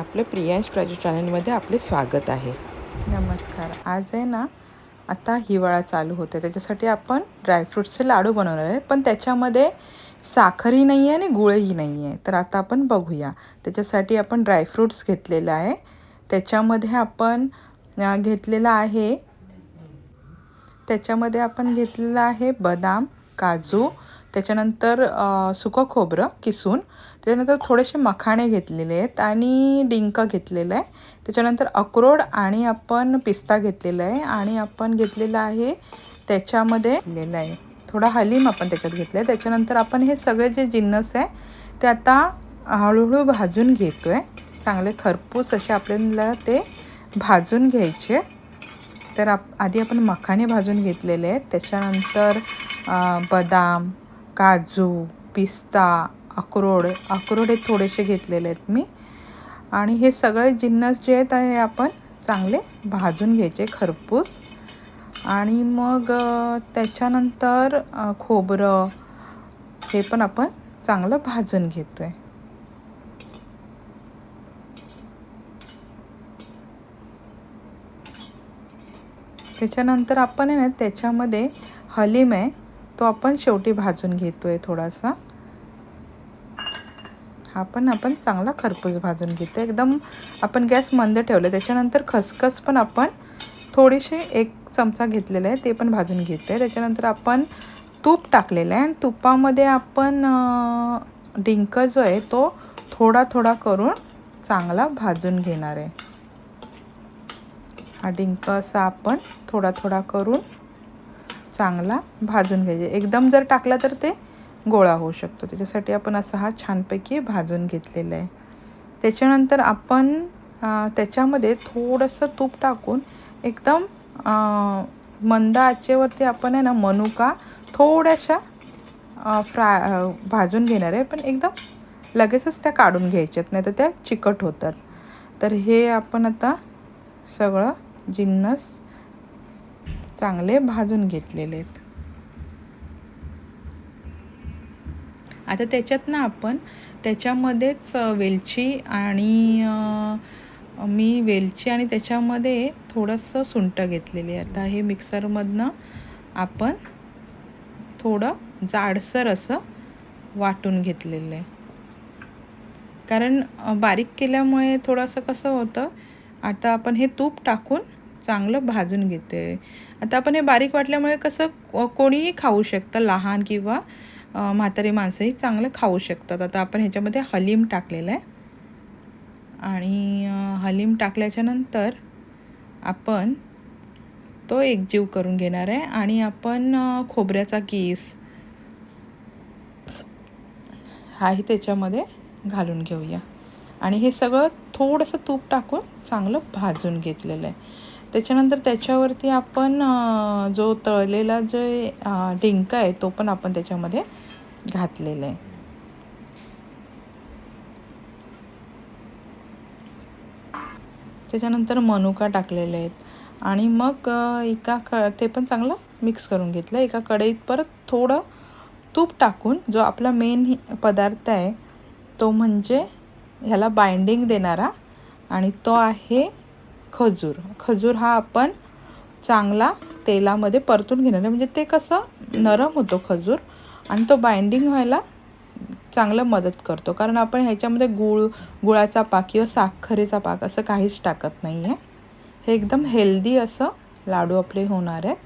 आपलं प्रियांश प्राजू चॅनलमध्ये आपले स्वागत आहे. नमस्कार. आज आहे ना आता हिवाळा चालू होते त्याच्यासाठी आपण ड्रायफ्रूट्सचे लाडू बनवणार आहे. पण त्याच्यामध्ये साखरही नाही आहे आणि गुळही नाही आहे. तर आता आपण बघूया. त्याच्यासाठी आपण ड्रायफ्रूट्स घेतलेलं आहे. त्याच्यामध्ये आपण घेतलेलं आहे त्याच्यामध्ये आपण घेतलेलं आहे बदाम काजू त्याच्यानंतर सुकं खोबरं किसून त्याच्यानंतर थोडेसे मखाणे घेतलेले आहेत आणि डिंक घेतलेलं आहे. त्याच्यानंतर अक्रोड आणि आपण पिस्ता घेतलेला आहे आणि आपण घेतलेला आहे त्याच्यामध्ये घेतलेलं आहे. थोडा हलीम आपण त्याच्यात घेतलं आहे त्याच्यानंतर आपण हे सगळे जे जिन्नस आहे ते आता हळूहळू भाजून घेतो आहे चांगले खरपूस असे आपल्याला ते भाजून घ्यायचे. तर आप आधी आपण मखाणे भाजून घेतलेले आहेत. त्याच्यानंतर बदाम काजू पिस्ता अक्रोड अक्रोड हे थोडेसे घेतलेले आहेत मी. आणि हे सगळे जिन्नस जे आहेत हे आपण चांगले भाजून घ्यायचे खरपूस. आणि मग त्याच्यानंतर खोबरं हे पण आपण चांगलं भाजून घेतो आहे त्याच्यानंतर आपण आहे ना त्याच्यामध्ये हलीम आहे तो आपण शेवटी भाजून घेतो आहे थोडासा. हा पण आपण चांगला खरपूस भाजून घेतो. एकदम आपण गॅस मंद ठेवलं त्याच्यानंतर खसखस पण आपण थोडीशी एक चमचा घेतलेला आहे ते पण भाजून घेतो त्याच्यानंतर आपण तूप टाकलेलं आहे आणि तुपामध्ये आपण डिंक जो आहे तो थोडा थोडा करून चांगला भाजून घेणार आहे. हा डिंक असा आपण थोडा थोडा करून चांगला भाजून घ्यायचे. एकदम जर टाकला तर ते गोळा होऊ शकतो. त्याच्यासाठी आपण असा हा छानपैकी भाजून घेतलेला आहे. त्याच्यानंतर आपण त्याच्यामध्ये थोडंसं तूप टाकून एकदम मंद आचेवरती आपण आहे ना मनुका थोड्याशा फ्राय भाजून घेणार आहे. पण एकदम लगेचच त्या काढून घ्यायच्यात नाही तर त्या चिकट होतात. तर हे आपण आता सगळं जिन्नस चांगले भाजून घेतलेले आहेत. आता त्याच्यात ना आपण त्याच्यामध्येच वेलची आणि मी वेलची आणि त्याच्यामध्ये थोडंसं सुंट घेतलेली आहे. आता हे मिक्सरमधनं आपण थोडं जाडसर असं वाटून घेतलेलं आहे. कारण बारीक केल्यामुळे थोडंसं कसं होतं आता आपण हे तूप टाकून चांगलं भाजून घेते आता आपण हे बारीक वाटल्यामुळे कसं कोणीही खाऊ शकतं लहान किंवा म्हातारी माणसंही चांगलं खाऊ शकतात. आता आपण ह्याच्यामध्ये हलीम टाकलेलं आहे. आणि हलीम टाकल्याच्या नंतर आपण तो एकजीव करून घेणार आहे. आणि आपण खोबऱ्याचा किस हाही त्याच्यामध्ये घालून घेऊया. आणि हे सगळं थोडंसं तूप टाकून चांगलं भाजून घेतलेलं आहे. त्याच्यानंतर त्याच्यावरती आपण जो तळलेला जे डिंक आहे तो पण आपण त्याच्यामध्ये घातलेला आहे. त्याच्यानंतर मनुका टाकलेले आहेत. आणि मग एका क ते पण चांगलं मिक्स करून घेतलं. एका कढईत परत थोडं तूप टाकून जो आपला मेन पदार्थ आहे तो म्हणजे ह्याला बाइंडिंग देणारा. आणि तो आहे खजूर. खजूर हा आपण चांगला तेलामध्ये परतून घेणार आहे. म्हणजे ते कसं नरम होतो खजूर आणि तो बाइंडिंग व्हायला चांगलं मदत करतो. कारण आपण ह्याच्यामध्ये गुळ गुळाचा पाक किंवा साखरेचा पाक असं काहीच टाकत नाही आहे हे एकदम हेल्दी असं लाडू आपले होणार आहेत.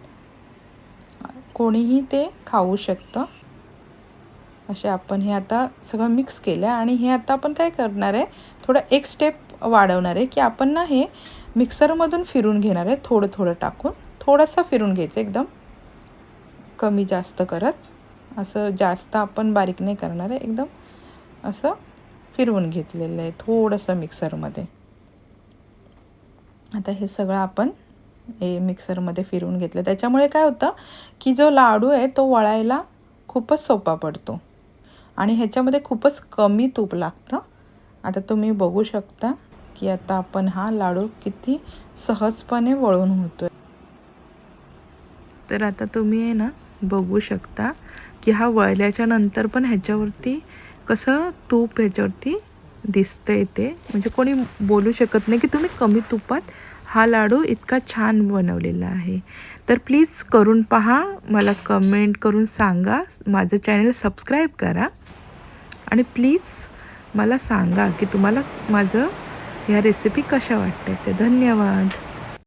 कोणीही ते खाऊ शकतं. असे आपण हे आता सगळं मिक्स केलं आहे आणि हे आता आपण काय करणार आहे? थोडं एक स्टेप वाढवणार आहे की आपण ना हे मिक्सरमधून फिरून घेणार आहे थोडं थोडं टाकून. थोडंसं फिरून घ्यायचं एकदम. कमी जास्त करत. असं जास्त आपण बारीक नाही करणार आहे एकदम असं फिरवून घेतलेलं आहे थोडंसं मिक्सरमध्ये. आता हे सगळं आपण हे मिक्सरमध्ये फिरवून घेतलं. त्याच्यामुळे काय होतं की जो लाडू आहे तो वळायला खूपच सोपा पडतो. आणि ह्याच्यामध्ये खूपच कमी तूप लागतं. आता तुम्ही बघू शकता. की आता आपण हा लाडू किती सहजपणे वळून होतो तर आता तुम्ही आहे ना बघू शकता की हा वळल्याच्या नंतर पण ह्याच्यावरती कसं तूप ह्याच्यावरती दिसतं ते. म्हणजे कोणी बोलू शकत नाही की तुम्ही कमी तुपात हा लाडू इतका छान बनवलेला आहे. तर प्लीज करून पहा मला कमेंट करून सांगा. माझं चॅनल सबस्क्राईब करा. आणि प्लीज मला सांगा की तुम्हाला माझं ह्या रेसिपी कशा वाटतात ते धन्यवाद.